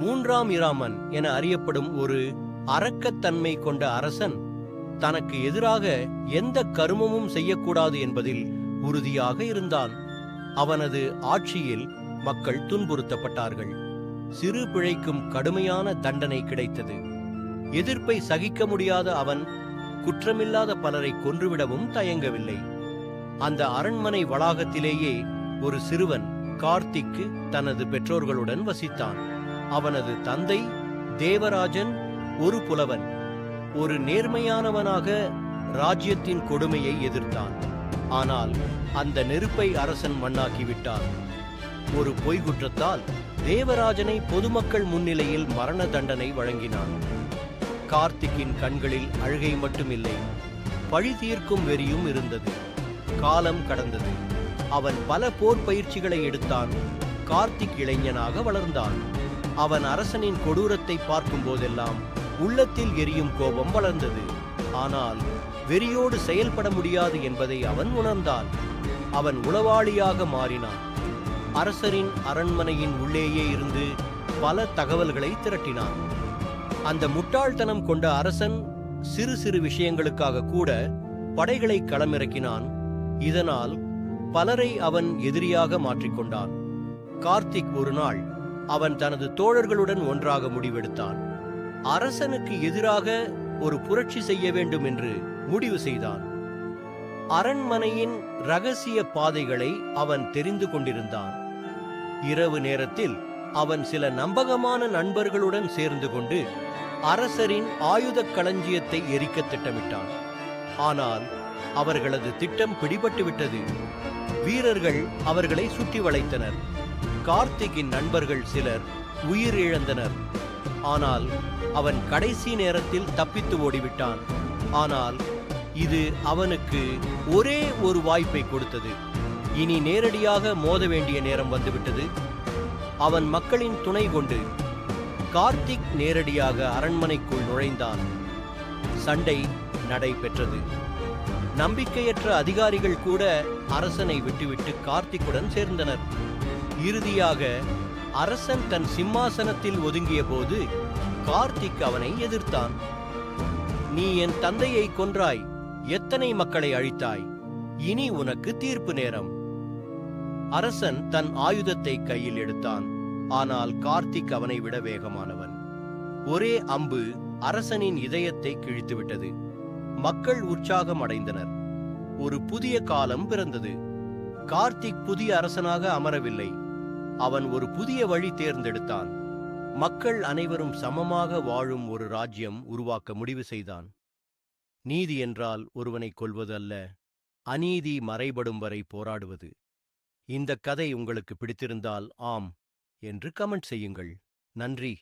மூன்றாம் இராமன் என அறியப்படும் ஒரு அரக்கத்தன்மை கொண்ட அரசன் தனக்கு எதிராக எந்த கருமமும் செய்யக்கூடாது என்பதில் உறுதியாக இருந்தான். அவனது ஆட்சியில் மக்கள் துன்புறுத்தப்பட்டார்கள். சிறு பிழைக்கும் கடுமையான தண்டனை கிடைத்தது. எதிர்ப்பை சகிக்க முடியாத அவன் குற்றமில்லாத பலரை கொன்றுவிடவும் தயங்கவில்லை. அந்த அரண்மனை வளாகத்திலேயே ஒரு சிறுவன் கார்த்திக்கு தனது பெற்றோர்களுடன் வசித்தான். அவனது தந்தை தேவராஜன் ஒரு புலவன். ஒரு நேர்மையானவனாக ராஜ்யத்தின் கொடுமையை எதிர்த்தான். ஆனால் அந்த நெருப்பை அரசன் மண்ணாக்கிவிட்டான். ஒரு பொய்குற்றத்தால் தேவராஜனை பொதுமக்கள் முன்னிலையில் மரண தண்டனை வழங்கினான். கார்த்திக்கின் கண்களில் அழுகை மட்டுமில்லை. பழி தீர்க்கும் வெறியும் இருந்தது. காலம் கடந்தது. அவன் பல போர் பயிற்சிகளை எடுத்தான். கார்த்திக் இளைஞனாக வளர்ந்தான். அவன் அரசனின் கொடூரத்தை பார்க்கும் போதெல்லாம் உள்ளத்தில் எரியும் கோபம் வளர்ந்தது. ஆனால் வெறியோடு செயல்பட முடியாது என்பதை அவன் உணர்ந்தான். அவன் உளவாளியாக மாறினான். அரசரின் அரண்மனையின் உள்ளேயே இருந்து பல தகவல்களை திரட்டினான். அந்த முட்டாள்தனம் கொண்ட அரசன் சிறு சிறு விஷயங்களுக்காக கூட படைகளை களமிறக்கினான். இதனால் பலரை அவன் எதிரியாக மாற்றிக்கொண்டான். கார்த்திக் ஒரு நாள் அவன் தனது தோழர்களுடன் ஒன்றாக முடிவெடுத்தான். அரசனுக்கு எதிராக ஒரு புரட்சி செய்ய வேண்டும் என்று முடிவு செய்தான். அரண்மனையின் ரகசிய பாதைகளை அவன் தெரிந்து கொண்டிருந்தான். இரவு நேரத்தில் அவன் சில நம்பகமான நண்பர்களுடன் சேர்ந்து கொண்டு அரசரின் ஆயுத களஞ்சியத்தை எரிக்க திட்டமிட்டான். ஆனால் அவர்களது திட்டம் பிடிபட்டுவிட்டது. வீரர்கள் அவர்களை சுற்றி வளைத்தனர். கார்த்திக்கின் நண்பர்கள் சிலர் உயிரிழந்தனர். ஆனால் அவன் கடைசி நேரத்தில் தப்பித்து ஓடிவிட்டான். ஆனால் இது அவனுக்கு ஒரே ஒரு வாய்ப்பை கொடுத்தது. இனி நேரடியாக மோத வேண்டிய நேரம் வந்துவிட்டது. அவன் மக்களின் துணை கொண்டு கார்த்திக் நேரடியாக அரண்மனைக்குள் நுழைந்தான். சண்டை நடைபெற்றது. நம்பிக்கையற்ற அதிகாரிகள் கூட அரசனை விட்டுவிட்டு கார்த்திக்குடன் சேர்ந்தனர். இறுதியாக அரசன் தன் சிம்மாசனத்தில் ஒதுங்கிய போது கார்த்திக் அவனை எதிர்த்தான். நீ என் தந்தையை கொன்றாய். எத்தனை மக்களை அழித்தாய்? இனி உனக்கு தீர்ப்பு நேரம். அரசன் தன் ஆயுதத்தை கையில் எடுத்தான். ஆனால் கார்த்திக் அவனை விட வேகமானவன். ஒரே அம்பு அரசனின் இதயத்தை கிழித்துவிட்டது மக்கள் உற்சாகம் அடைந்தனர். ஒரு புதிய காலம் பிறந்தது. கார்த்திக் புதிய அரசனாக அமரவில்லை. அவன் ஒரு புதிய வழி தேர்ந்தெடுத்தான். மக்கள் அனைவரும் சமமாக வாழும் ஒரு ராஜ்யம் உருவாக்க முடிவு செய்தான். நீதி என்றால் ஒருவனை கொல்வது அல்ல அநீதி மறைபடும் வரை போராடுவது. இந்த கதை உங்களுக்கு பிடித்திருந்தால் ஆம் என்று கமெண்ட் செய்யுங்கள். நன்றி.